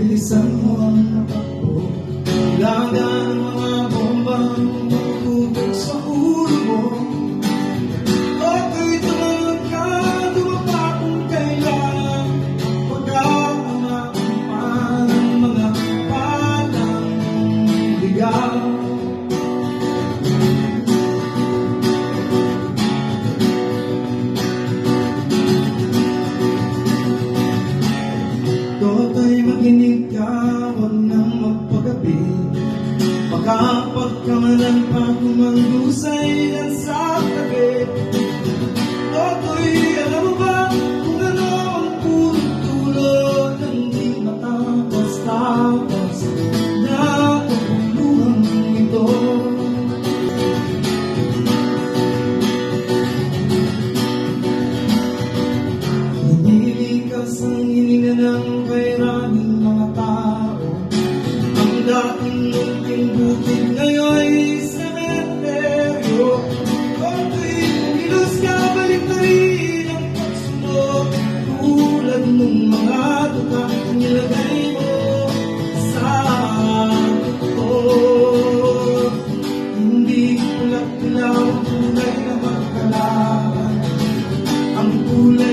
bilisan mo ang takbo. Kailangan ng mga bombang magtutog sa ulo mo. Ako'y tumalog ka, dumapa kung kailan Pagkakamakang pa ng mga palang bigaw Baka pagkamalan pa kumangusay ng sa Ilaw tunay na magkalaban Ang kulay